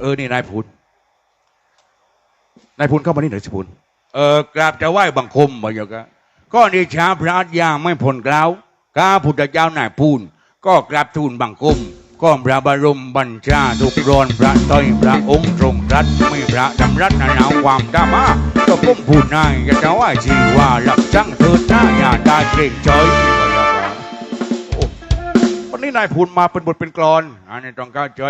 เออนี่นายพุนนายพุนเข้ามานี่หน่อยสิพุนเออกราบจะไหว้บังคมบ่อยกะก็ดีชาพระยาไม่พ้นกล่าวข้าพุทธเจ้านายพูนก็กราบทูลบังคมก็พระบรมบัญชาทุกรอนพระต้อยพระองค์ทรงรัตไม่พระดำรัตนาหนาวความดามาก็พุ่มพูดนายอยากจะไหว้ชีว่าหลับจังเถิดหน้าอย่าได้เกรงใจบ่อยกะโอ้วันนี้นายพูนมาเป็นบทเป็นกลอนอันนี้ต้องเข้าใจ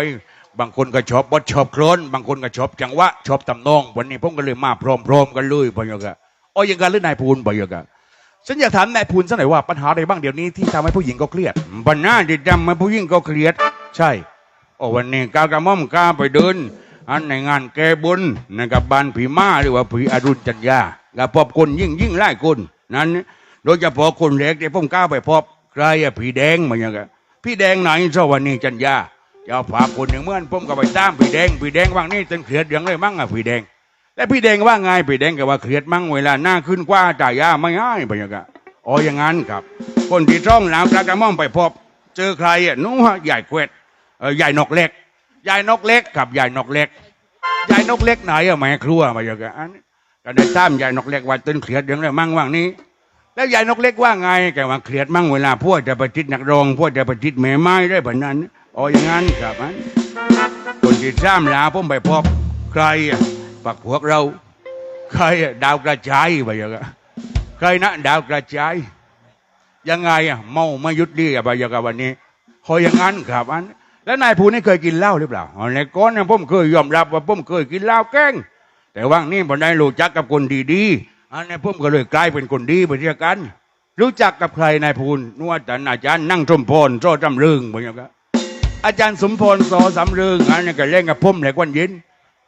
บางคนก็ชอบบทชอบโคลนบางคนก็ชอบจังหวะชอบตำนอง วันนี้ผมก็เลยมาพร้อมๆกันเลยพะยะกะอ๋อยังกันหรือนายพูนพะยะกะฉันอยากถามนายพูนสักหน่อยว่าปัญหาใดบ้างเดี๋ยวนี้ที่ทำให้ผู้หญิงก็เครียดปัญหาที่ทำให้ผู้หญิงก็เครียด ใช่โอ้วันนี้กากระม่อมกาไปเดิน อันในงานแก้บนนะครับบ้านผีมาหรือว่าผีอรุณจันยากับพบคนยิ่งยิ่งไล่คนนั้นโดยเฉพาะคนเล็กที่ผมกล้าไปพบใครอะผีแดงมันยังไงพี่แดงไหนสวันนี้จันยา เอาฝากคนหนึ่งเมื่อนผมก็ไปตามผีแดงผีแดงว่างนี่จนเครียดอย่างเลยมั้งอะผีแดงและพี่แดงว่าไงพี่แดงก็ว่าเครียดมั้งเวลาหน้าขึ้นกว่าจ่ายยาไม่ง่ายมันยังไงอ๋ออย่างนั้นครับ คนที่ช่องหลามกระหม่อมไปพบ เจอใครอะนู้นใหญ่เควดเออใหญ่นกเล็กใหญ่นกเล็กกับใหญ่นกเล็กยายนกเล็กไหนอะแม่ครัวมาอย่างกันอันนี้ก็ได้ตามยายนกเล็กว่าตื่นเครียดอย่างไรมั่งว่างนี้แล้วยายนกเล็กว่าไงแกว่าเครียดมั่งเวลาพวกจะไปติดนักรองพวกจะไปติดแม่ไม้ได้แบบนั้น อ๋ออย่างนั้นครับอันคนที่ซ้ำลาผมไปพบใครอะปักพวกเรา ใครอะดาวกระจายไปอย่างกันใครนะดาวกระจาย ยังไงอะเมาไม่ยุดดีอะไปอย่างกันวันนี้พออย่างนั้นครับอันแล้วนายภูนี่เคยกินเหล้าหรือเปล่าในก้อนเนี่ยผมเคยยอมรับว่าผมเคยกินเหล้าแกล้ง แต่ว่างนี่ผมได้รู้จักกับคนดีๆอันนี้ผมก็เลยกลายเป็นคนดีไปเรียกัน รู้จักกับใครนายภูนนวดแต่อาจารย์นั่งชมพรโซ่จำเริงเหมือนกันครับ อาจารย์สมพรสอสำเริงอันนี้ก็เล่นกับผมในวันย็น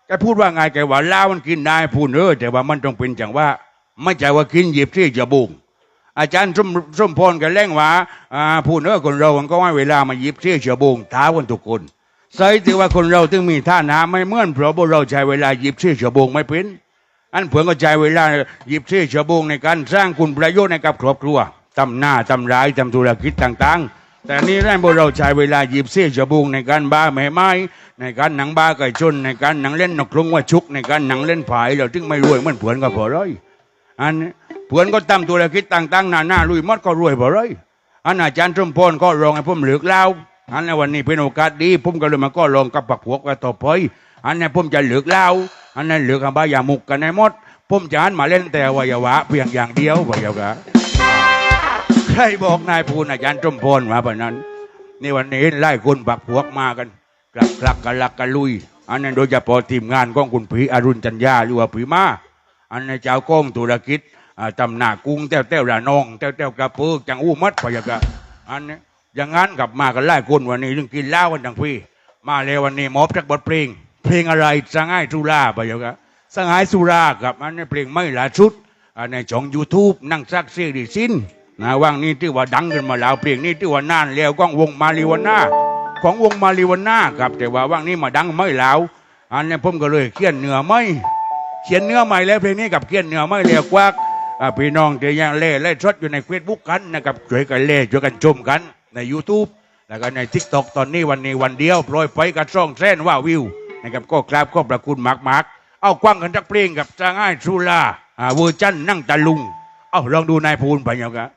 แกพูดว่าไงแกว่าเหล้ามันกินได้พูนเออแต่ว่ามันต้องเป็นจังว่า ไม่ใช่ว่ากินหยิบที่จะบุงอาจารย์สมสมพรกันเร่งว่าอ่าผู้เน้อคนเรามันก็ว่าเวลามาหยิบเชี่ยเฉบงท้ากันทุกคนใส่ที่ว่าคนเราถึงมีท่าน้ำไม่เหมือนเพราะพวกเราใช้เวลาหยิบเชี่ยเฉบงไม่เป็นอันเผื่อก็ใช้เวลาหยิบเชี่ยเฉบงในการสร้างคุณประโยชน์ในกับครอบครัวทำหน้าทำร้ายทำธุรกิจต่างๆ แต่นี่แรกพวกเราใช้เวลาหยิบเชี่ยเฉบงในการบ้าแม่ไม้ในการหนังบ้าไก่ชนในการหนังเล่นนกกรงว่าชุกในการหนังเล่นผายเราถึงไม่รวยเหมือนเผื่อนก็พอเลยอันนี้เพื่อนก็ทำธุรกิจต่างๆนานาลุยมดก็รวยบ่เลยอันอาจารย์สมพรก็รองให้ผมเหลือกเล่าอันในวันนี้เป็นโอกาสดีผมก็เลยมาก็ลองกับปักพวกกับต่อไปอันนี้ผมจะเหลือกเล่าอันนั้นเหลือกอบายามุกกันในมดผมจะหันมาเล่นแต่วัยวะเพียงอย่างเดียวบ่เดียวกะ ใครบอกนายพูนอาจารย์สมพรมาแบบนั้น นี่วันนี้ไล่คนปักพวกมากันกลักกลักกันลักกันลุย อันนั้นโดยเฉพาะทีมงานของคุณผีอรุณจันยาหรือว่าผีมาอันในเจ้าก้องธุรกิจตำหนากุ้งเต้วเต้วระนองเต้วเต้วกระเปือกจังอู้มัดไปอย่ากะอันนี้อย่างงั้นกลับมากันไล่คนวันนี้เรื่องกินเหล้ากันทั้งพี่ มาเลยวันนี้มอบจากบทเพลง เพลงอะไรสังไห้สุราไปอย่ากะสังไห้สุรากับอันนี้เพลงไม่ละชุดอันในช่องยูทูบนั่งซักเสียดีสิ้น นะว่างนี้ที่ว่าดังกันมาแล้วเพลงนี้ที่ว่านานแล้วก้องวงมาริวาน่าของวงมาริวาน่าครับ แต่ว่าว่างนี้มาดังไม่แล้วอันนี้ผมก็เลยเขียนเนื้อไม่เขียนเนื้อใหม่แล้วเพลงนี้กับเขียนเนื้อไม่เรียกว่าพี่น้องเดียวยังเล่เล่ชดอยู่ในเฟซบุ๊กกันนะครับช่วยกันเล่ช่วยกันชมกันใน YouTube แล้วก็ใน t ิ k t o k ตอนนี้วันนี้วันเดียวโปรยไปกับช่องแท่นว่าวิวนะครับก็กราบก็ประคุณมากมากเอากว้างกันจักเพลงกับจางอ้ายชูลาอาเวอร์จันนั่งตะลุง เอาลองดูนายพูนไปยังกัน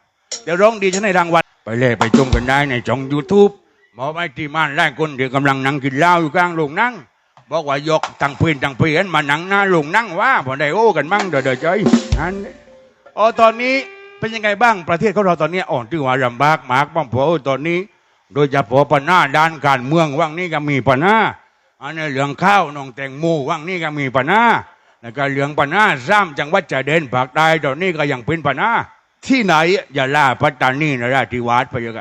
เดี๋ยวร้องดีฉันให้รางวัลไปเล่ไปชมกันได้ในช่อง YouTube หมอไม่ที่ม่านไล่คนเดียวกำลังนั่งกินเหล้าอยู่กลางโรงนั่งบอกว่ายกตั้งพื้นตั้งเพียนมาหนังหน้าลงนั่งว่าพอได้โอ้กันมั่งเด้อเด้อใจอันอ๋อตอนนี้เป็นยังไงบ้างประเทศของเราตอนนี้อ่อนที่ว่าลำบากมากบ้างเพราะตอนนี้ โดยเฉพาะปัญหาด้านการเมืองว่างนี้ก็มีปัญหาอันนี้เรื่องข้าวน้องแตงโมว่างนี้ก็มีปัญหาแล้วก็เรื่องปัญหาซ้ำจังหวัดชายแดนภาคใต้ตอนนี้ก็ยังเป็นปัญหา ที่ไหนอย่าล่าปัตตานีนราธิวาสไปยังไง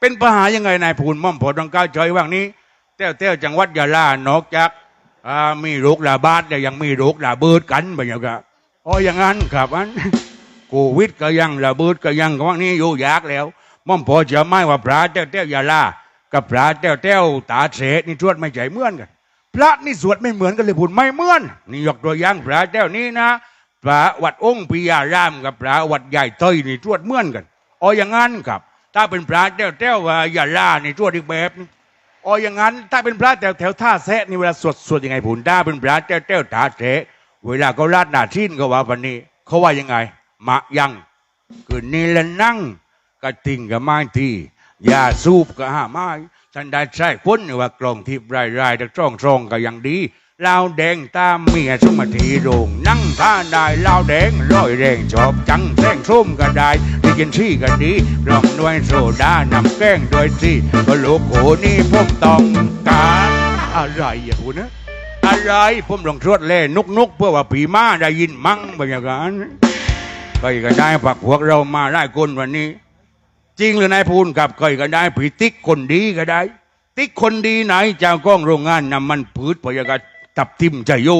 เป็นปัญหายังไงนายพูนม่อมพอต้องก้าวใจว่างนี้เต้วเต้วจังหวัดยะลานอกจากมีโรคระบาดแล้วยังมีโรคระเบิดกันไปอย่างก็อ๋ออย่างนั้นครับอันโควิดก็ยังระเบิดก็ยังว่างนี้อยู่ยากแล้วม่อมพอจะไม่ว่าพระเต้วเต้วยาลากับพระเต้วเต้วตาเสนี่สวดไม่ใจเหมือนกัน พระนี่สวดไม่เหมือนกันเลยพูดไม่เหมือนนี่ยกตัวอย่างพระเต้วนี้นะ พระวัดองค์ปิยารามกับพระวัดใหญ่เตยนี่สวดเหมือนกันอ๋ออย่างนั้นครับ ถ้าเป็นพระเต้วเต้วว่ายาลานี่สวดอีกแบบนึงอ๋ออย่างนั้น ถ้าเป็นพระแถวแถวท่าแซะนี่เวลาสวดสวดยังไงผุนถ้าเป็นพระแต้วแต้วท่าแซะเวลาเขาราดหน้าทิ้นก็ว่าวันนี้ เขาว่ายังไง มะยังคืนนี้ละนั่งกระติ่งกับไม้ที่ยาสูบก็ห้าไม้ฉันได้ใช้พ้นว่ากล่องทิพย์รายรายๆแต่จ้องทรงก็ยังดี ล้าแดงตามเมียสมทีโรงนั่งท่าได้ล้าแดงร้อยแดงชอบจังแท่งส้มก็ได้ที่กินชี่ก็ดีรองด้วยโซดานำแกล้งด้วยสิก็โลโกนี่ผมต้องการอะไรอะคุณนะอะไรผมลองทวดเล่นุกนุกเพื่อว่าผีม้าได้ยินมั่งบรรยากาศก็ก็ได้ผักพวกเรามาได้คนวันนี้ จริงหรือนายพูนกับก็ก็ได้ผีติ๊กคนดีก็ได้ ติ๊กคนดีไหนเจ้าก้องโรงงานนำมันพืชบรรยากาศ ตับทิมจะโย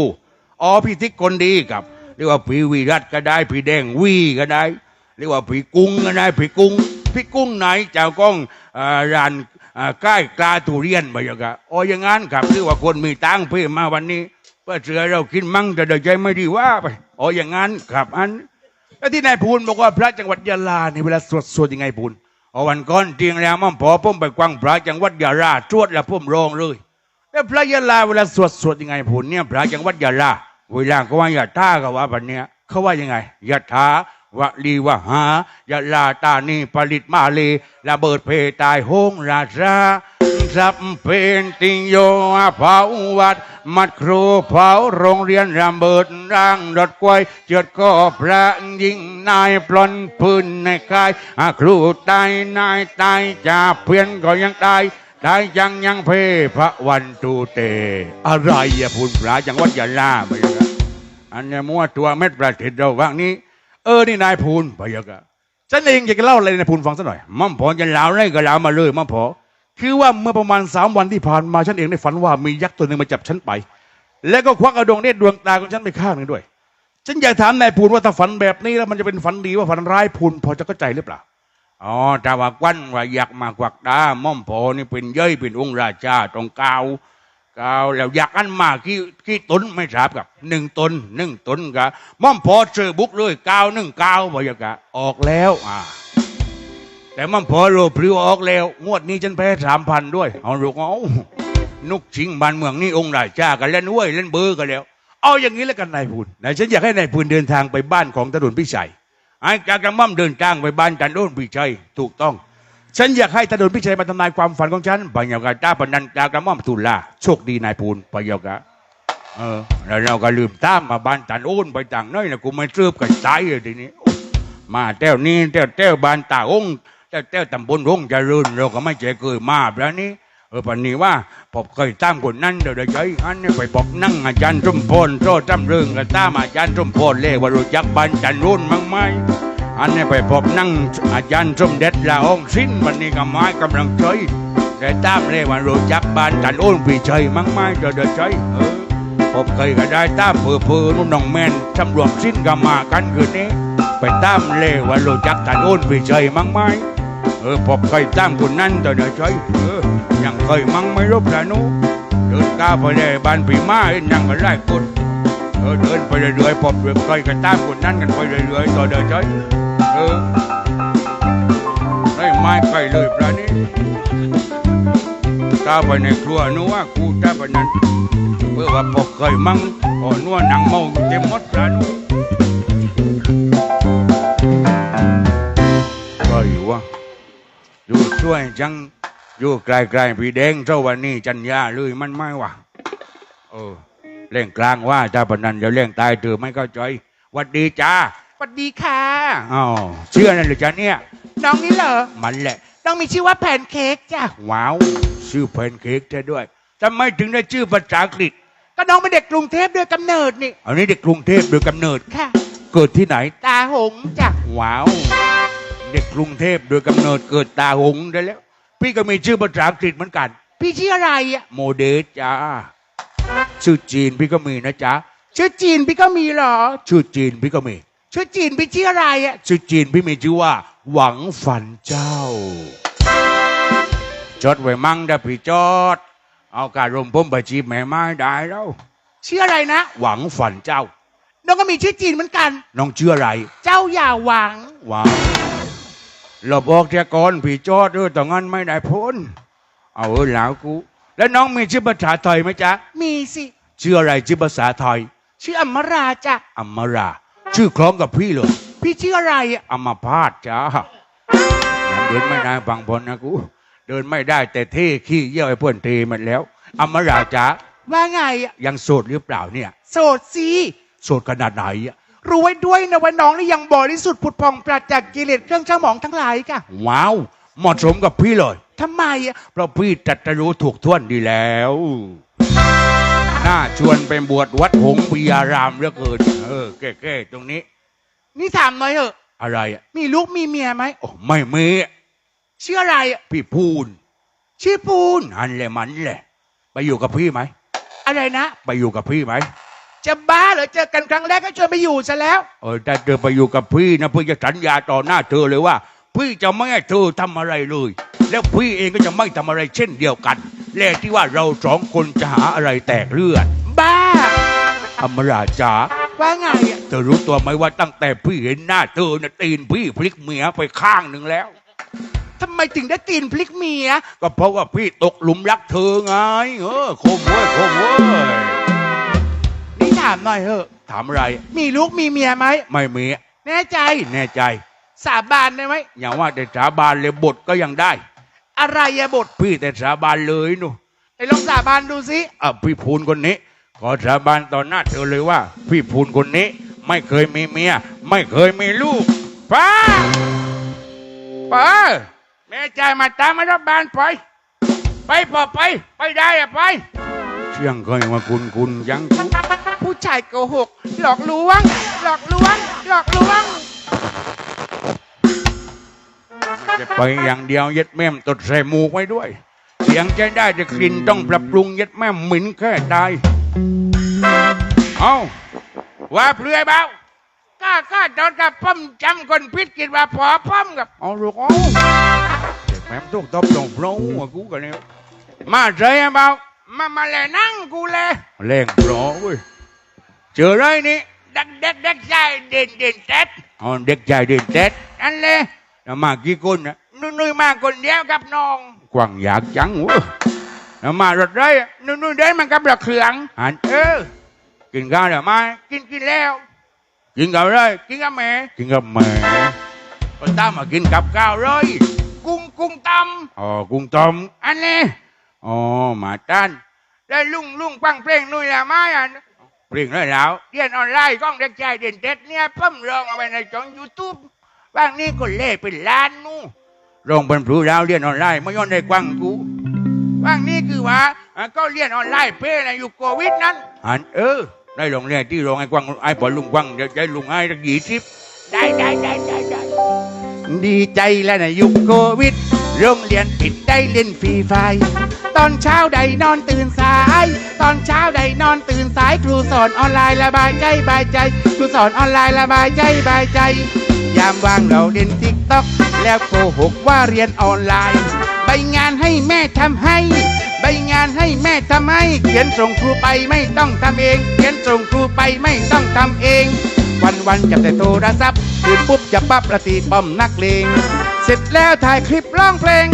อ๋อพี่ติ๊กคนดีกับ เรียกว่าผีวีรัตก็ได้ผีแดงวีก็ได้ เรียกว่าผีกุ้งก็ได้ผีกุ้งพี่กุ้งไหนเจ้าก้องอ่าร้านอ่าใกล้กลาตุเรียนบรรยากาศอ๋ออย่างนั้นครับเรียกว่าคนมีตังค์พี่อมาวันนี้เพื่อเสือเรากินมั่งแต่เดี๋ยวใจไม่ดีว่าไปอ๋ออย่างนั้นครับอันแล้วที่นายพูนบอกว่าพระจังหวัดยะลาในเวลาสวดสวดยังไงพูนเอาวันก่อนเตียงแล้วมั่งพอผมไปกวางพระจังหวัดยะลาตรวจแล้วผมรองเลย แล้วพระยะลาเวลาสวดสวดยังไงพูนเนี่ยพระจังหวัดยะลาเวลาเขาว่ายะท่าเขาว่าแบบเนี้ยเขาว่ายังไงยะทาวะลีวะหายะลาตานีผลิตมาเลระเบิดเพตายโหงราชาสับเป็นติโยอาเผาวัด มัดครูเผาโรงเรียนระเบิดร่างรถกวยเจือดก็พระยิงนายปล้นพื้นในกายอาครูตายนายตายจ่าเพื่อนก็ยังตาย ตายยังยังเพพระวันตูเต อะไรอย่าพูดพระจังวัดยะลาไปยังอันนี้มัวตัวเม็ดประเทศเราว่างนี้ เออนี่นายพูนไปยังฉันเองอยากจะเล่าอะไรนายพูนฟังสักหน่อยมั่มพอจะเล่าอะไรก็เล่ามาเลยมั่มพอคือว่าเมื่อประมาณสามวันที่ผ่านมาฉันเองได้ฝันว่ามียักษ์ตัวหนึ่งมาจับฉันไป แล้วก็ควักเอาดวงเนตรดวงตาของฉันไปข้างหนึ่งด้วย ฉันอยากถามนายพูนว่าถ้าฝันแบบนี้แล้วมันจะเป็นฝันดีว่าฝันร้ายพูนพอจะเข้าใจหรือเปล่า อ๋อแต่ว่าควันว่าอยากมากวักตาม่อมพอนี่เป็นเย้ยเป็นองค์ราชาตรงกาวกาวแล้วอยากอันมากี่กี่ตนไม่ทราบกับหนึ่งตนหนึ่งตนกะม่อมพอเจอบุกเลยกาวหนึ่งกาวบอยากะออกแล้วอ่าแต่มันพอโลพริวออกแล้ว งวดนี้ฉันแพ้สามพันด้วยเอาลูกเอานุกชิงบ้านเมืองนี่องค์ราชากันเล่นด้ยเล่นเบอร์กันแล้ว เอาอย่างนี้แล้วกันนายพูนนายฉันอยากให้นายพูนเดินทางไปบ้านของตาดุนพิชัย ไอ้จากกระม่อมเดินทางไปบ้านจันโดนพิชัยถูกต้อง ฉันอยากให้ตาดุนพิชัยมาทำนายความฝันของฉันไปยากาตาปนันจากกระม่อมตุลาโชคดีนายพูนปยากาเออแล้วเราก็ลืมตามมาบ้านจันโอนไปต่างน้อยนะกูไม่เชื่อกันใจเลยทีนี้ มาแต้วนี้แต้วแต้วบ้านตาองค์แต้วแต้วตำบลรงเจริญเราก็ไม่เคยเคยมาแบบนี้ เออปันนี้ว่าผมเคยตามคนนั้นเดี๋ยวเดี๋ยวใจอันนี้ไปบอกนั่งอาจารย์จุมพลโซ่จำเรื่องกับตามอาจารย์จุมพลเล่ว่ารู้จักบ้านจันรุ่นมั้งไหมอันนี้ไปพบนั่งอาจารย์สมเด็จละองสิ้นวันนี้ก็ไม้กำลังใจแต่ตามเล่ว่ารู้จักบานจันรุ่นปีชัยมั้งไหมเดี๋ยวเดี๋ยวใจเออผมเคยก็ได้ตามเพื่อเพื่อนุ่นน้องแม่นตำรวจสิ้นก็มากันคืนนี้ ไปตามเล่ว่ารู้จักกันโอนพี่ชัยมั้งไหม เออผมเคยตามคนนั้นแต่เดียวชัยเออยังเคยมั้งไม่รู้พระหนูเดินก้าวไปเลยบ้านผีมาเอ็นยังกันไล่คนเออเดินไปเรื่อยๆผมเคยกันตามคนนั้นกันไปเรื่อยๆต่อเดียวชัยเออได้ไม้ไปเลยพระนี้ก้าไปในครัวนู้ว่ากูจ้าไปนั้นเพื่อว่าพอเคยมั่งอ่อนนัวหนังเมาเต็มหมดร้าน จังอยู่ไกลๆพี่แดงเจ้าวันนี้จันยาเลยมันไม่ว่ะเออเล่งกลางว่าเจ้าปนันเดี๋ยวเล่งตายเธอไม่เข้าใจหวัดดีจ้าสวัสดีค่ะอ้าวเชื่อนั่นหรือจ้าเนี่ย น้องนี่เหรอมันแหละ น้องมีชื่อว่าแพนเค้กจ้ะว้าวชื่อแพนเค้กเธอด้วยทำไมถึงได้ชื่อภาษาอังกฤษก็น้องเป็นเด็กกรุงเทพด้วยกำเนิดนี่อันนี้เด็กกรุงเทพโดยกำเนิดค่ะ เกิดที่ไหนตาหงส์จ้ะว้าว เด็กกรุงเทพโดยกำเนิดเกิดตาหงได้แล้ว พี่ก็มีชื่อภาษาอังกฤษเหมือนกัน พี่ชื่ออะไรอะโมเดสจ้าชื่อจีนพี่ก็มีนะจ๊ะชื่อจีนพี่ก็มีเหรอ ชื่อจีนพี่ก็มี ชื่อจีนพี่ชื่ออะไรอะชื่อจีนพี่มีชื่อว่า หวังฝันเจ้า จดไว้มั่งได้พี่จอดเอาการรมพุ่มไปจีบแม่ไม้ได้แล้วชื่ออะไรนะ หวังฝันเจ้า น้องก็มีชื่อจีนเหมือนกัน น้องชื่ออะไร เจ้าอย่าหวังว้าว หลบออกเทียก่อนพี่จอดเออต่องั้นไม่ได้พ้น เอาเออแล้วกู แล้วน้องมีชื่อภาษาไทยไหมจ๊ะ มีสิชื่ออะไรชื่อภาษาไทย ชื่ออมราจ้ะอมรา ชื่อคล้องกับพี่เลยพี่ชื่ออะไรอะอมพาตจ้ายังเดินไม่ได้ฟังพลนะกู เดินไม่ได้แต่เท่ขี้เยี่ยวไอ้เพื่อนเทมันแล้ว อมราจ้าว่าไงอะยังโสดหรือเปล่าเนี่ย โสดสิโสดขนาดไหนอะ รู้ไว้ด้วยนะว่าน้องนี่ยังบริสุทธิ์ผุดพองปราศจากกิเลสเครื่องเจ้าหมองทั้งหลายค่ะ ว้าว เหมาะสมกับพี่เลย ทำไมอะเพราะพี่ตรัดรู้ถูกท่วนดีแล้ว น่าชวนไปบวชวัดหงส์ปิยารามเหลือเกิน เออแก้ๆตรงนี้ นี่ถามหน่อยเถอะ อะไรอะมีลูกมีเมียไหมโอ้ไม่มีชื่ออะไรอะพี่พูนชื่อปูนนั่นแหละมันแหละไปอยู่กับพี่ไหม อะไรนะ ไปอยู่กับพี่ไหม จะบ้าเหรอเจอกันครั้งแรกก็ชวนไปอยู่ซะแล้ว เออถ้าเธอไปอยู่กับพี่นะพี่จะสัญญาต่อหน้าเธอเลยว่า พี่จะไม่ให้เธอทำอะไรเลย แล้วพี่เองก็จะไม่ทำอะไรเช่นเดียวกัน และที่ว่าเราสองคนจะหาอะไรแตกเลือดบ้า อมราจ๋าว่าไงอะเธอรู้ตัวไหมว่าตั้งแต่พี่เห็นหน้าเธอน่ะตีนพี่พลิกเมียไปข้างหนึ่งแล้ว ทำไมถึงได้ตีนพลิกเมีย ก็เพราะว่าพี่ตกหลุมรักเธอไง เออคมเว้ยคมเว้ยนี่ ถามหน่อยเถอะ ถามอะไร มีลูกมีเมียไหม ไม่มี แน่ใจ แน่ใจ สาบานได้ไหม อย่างว่าแต่สาบานเลยบทก็ยังได้ อะไรอะบท พี่แต่สาบานเลยหนูไอ้ลองสาบานดูสิอะพี่พูนคนนี้ ขอสาบานต่อหน้าเธอเลยว่า พี่พูนคนนี้ ไม่เคยมีเมีย ไม่เคยมีลูกป้าป้าแม่ใจมาตามมารับบานไป ไปพอไป ไปได้อะไป เชียงเคยมาคุณคุณยังผู้ ชายโกหก หลอกลวง หลอกลวง หลอกลวง จะไปอย่างเดียวเย็ดแม่มตดใส่หมูกไว้ด้วย เสียงใช้ได้แต่กลิ่นต้องปรับปรุงเย็ดแม่มหมิ่นแค่ตายเอาว่าเปลือยเบาก็ก็โดนกับป้อมจำคนพิษกินว่าพอป้อมกับเอาลูกเอาเด็กแม่มตุกตบตรงโปร่หัวกูกันเนี่ยมาใจอะเบามามาแลนั่งกูเลยแรงโปร่เว้ย เจอไรนี่เด็กเด็กเด็กชายเด่นเด่นเด็ดเอาเด็กชายเด่นเด็ดอันเลยแล้วมากี่คนนะนุ่ยนุ่ยมาคนเดียวกับน้องกว้างอยากจังเวะแล้วมารถไรอะนุ่ยนุ่ยเดินมันกับดอกเขืองหันเออกินข้าวเดี๋ยวไหมกินกินแล้ว กินกับอะไรกินกับแม่กินกับแหม่คนตามมากินกับข้าวเลยกุ้งกุ้งตอ๋อกุ้งต้มำอันนี้อ๋อหมาต้านได้ลุงลุงปังเพลงนุ่ยละไม้อัน เปลี่ยนได้แล้วเรียนออนไลน์กล้องเด็กชายเด่นเด็ดเนี่ยเพิ่มรองเอาไปในช่องยูทูบว่างนี้ก็เล่เป็นล้านนู่โรงเป็นพลูดาวเรียนออนไลน์ไม่ย้อนได้กว้างกูว่างนี้คือว่าก็เรียนออนไลน์เพ่ในอยู่โควิดนั้นหันเออได้โรงเรียนที่โรงไอ้กว้างไอ้ปอลุงกว้างเดี๋ยวใจลุงไอ้ตะกี่ทิปได้ได้ได้ได้ได้ดีใจแล้วในยุคโควิด โรงเรียนปิดได้เล่นฟรีไฟ ตอนเช้าได้นอนตื่นสาย ตอนเช้าได้นอนตื่นสายครูสอนออนไลน์ระบายใจบายใจ ครูสอนออนไลน์ระบายใจบายใจ ยามว่างเราเล่นทิกต็อกแล้วโกหกว่าเรียนออนไลน์ ใบงานให้แม่ทำให้ ใบงานให้แม่ทำให้เขียนส่งครูไปไม่ต้องทำเอง เขียนส่งครูไปไม่ต้องทำเอง วันวันๆจับแต่โทรศัพท์ตื่นปุ๊บจะปั๊บประตีป้อมนักเลง ร็จแล้วถ่ายคลิปร้องเพลง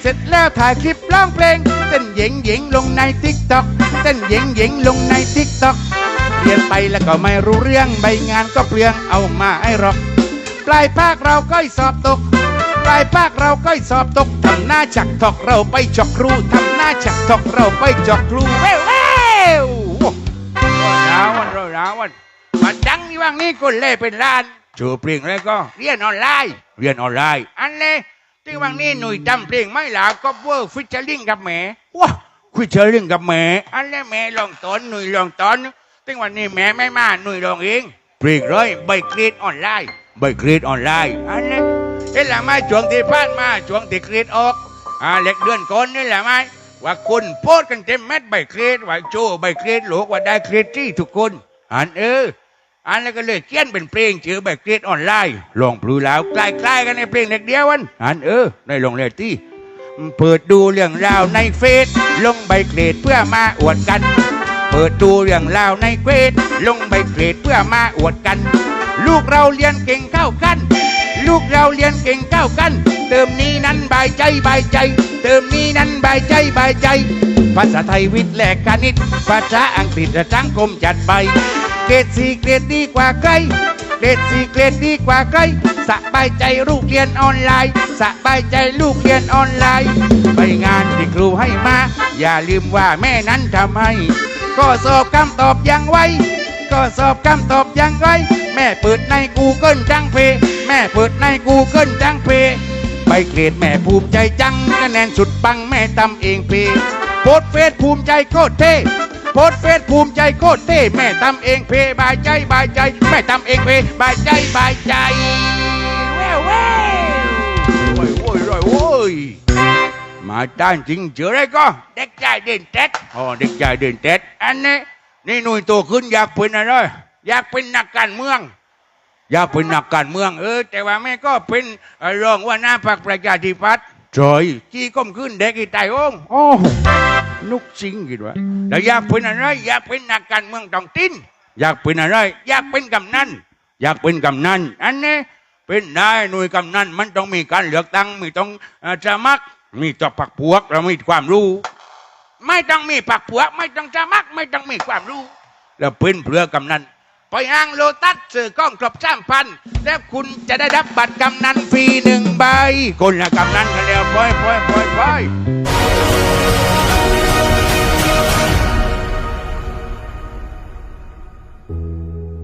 เสร็จแล้วถ่ายคลิปร้องเพลง เต้นเหยงเหยงลงในทิกตอกเต้นเหยงเหยงลงในทิกตอกเรียนไปแล้วก็ไม่รู้เรื่องใบงานก็เปลืองเอามาไอ้หรอก ปลายภาคเราก็สอบตก ปลายภาคเราก็สอบตกทำหน้าจักทอกเราไปจอกครูทำหน้าจักทอกเราไปจอกครูเว้วเว้วร้าวันร้าวันมันดังที่ว่างนี้คนเล่เป็นล้านจอเพลงแล้วก็เรียนออนไลน์ เรียนออนไลน์ อันเลยที่ว่างนี้หนุ่ยทำเพลงไม่หลาก็เวอร์ฟิชเชอร์ลิงกับแหมว้าคุยเชอเรื่องกับแม่อันเลยแหม่ลองตอนหนุ่ยลองตอนถึงวันนี้แหม่ไม่มาหนุ่ยลองเองเพลงร้อยใบกรีดออนไลน์ใบครีดออนไลน์อันนี้เห็นหรือไม่ช่วงที่ผ่านมาช่วงที่กรีดออกอ่าเล็กเดือนก่อนนี่แหละไหมว่าคุณโพสต์กันเต็มเม็ดใบกรีดว่าโจใบกรีดหลกว่าได้กรีดที่ทุกคนอันเออ อันแล้วก็เลยเขียนเป็นเพลงชื่อใบเกรดออนไลน์ลองพลูแล้วใกล้ๆกันในเพลงเด็กเดียววันอันเออได้ลงเลยที่เปิดดูเรื่องราวในเฟซลงใบเกรดเพื่อมาอวดกัน เปิดดูเรื่องราวในเกรดลงใบเกรดเพื่อมาอวดกัน ลูกเราเรียนเก่งเข้ากัน ลูกเราเรียนเก่งเข้ากัน เติมนี้นั้นบายใจบายใจเทอมนี้นั้นบายใจบายใจ ภาษาไทยวิทย์และคณิตภาษาอังกฤษและสังคมจัดไปเก รดสี่เกรดดีกว่าใครเกรดสี่เกรดดีกว่าใครสบายใจลูกเรียนออนไลน์สบายใจลูกเรียนออนไลน์ ไปงานที่ครูให้มา อย่าลืมว่าแม่นั้นทำให้ ก็สอบคำตอบยังไวก็สอบคำตอบยังไงแม่เปิดใน Google จังเพ แม่เปิดใน Google จังเพใบเกรดแม่ภูมิใจจังคะแนนสุดปังแม่ทำเองเพโพสเฟซภูมิใจโคตรเท่ โพสต์เฟซภูมิใจโคตรเท่แม่ทำเองเพบายใจบายใจ แม่ทำเองเพบายใจบายใจแววแววโอ้ยโอ้ยโอ้ยโอ้ยมาต้านจริงเจออะไรก็เด็กชายเด่นเต็ดอ๋อเด็กชายเด่นเต็ดอันนี้นี่หนุ่ยโตขึ้นอยากเป็นอะไรอยากเป็นนักการเมือง อยากเป็นนักการเมือง เอเอออแต่ว่าแม่ก็เป็นเอ่อรองว่าหน้าพรรคประชาธิปัตย์ จอยจี้ก้มขึ้นเด็กอีไตโองโอ้นุกจริงกิดวะแล้วอยากเป็นอะไรอยากเป็นนักการเมืองท้องถิ่นอยากเป็นอะไรอยากเป็นกำนันอยากเป็นกำนันอันนี้เป็นนายหน่วยกำนันมันต้องมีการเลือกตั้งมีต้องเอ่อสมัครมีต่อผักพวกเรามีความรู้ ไม่ต้องมีปักผัวไม่ต้องจะมักไม่ต้องมีความรู้แล้วเป็นเพื่อกำนัน ไปอ้างโลตัสสื่อกล้องครบสามพันแล้วคุณจะได้รับบัตรกำนันฟรีหนึ่งใบคนละกำนันกันแล้วปล่อยปล่อยปล่อยปล่อย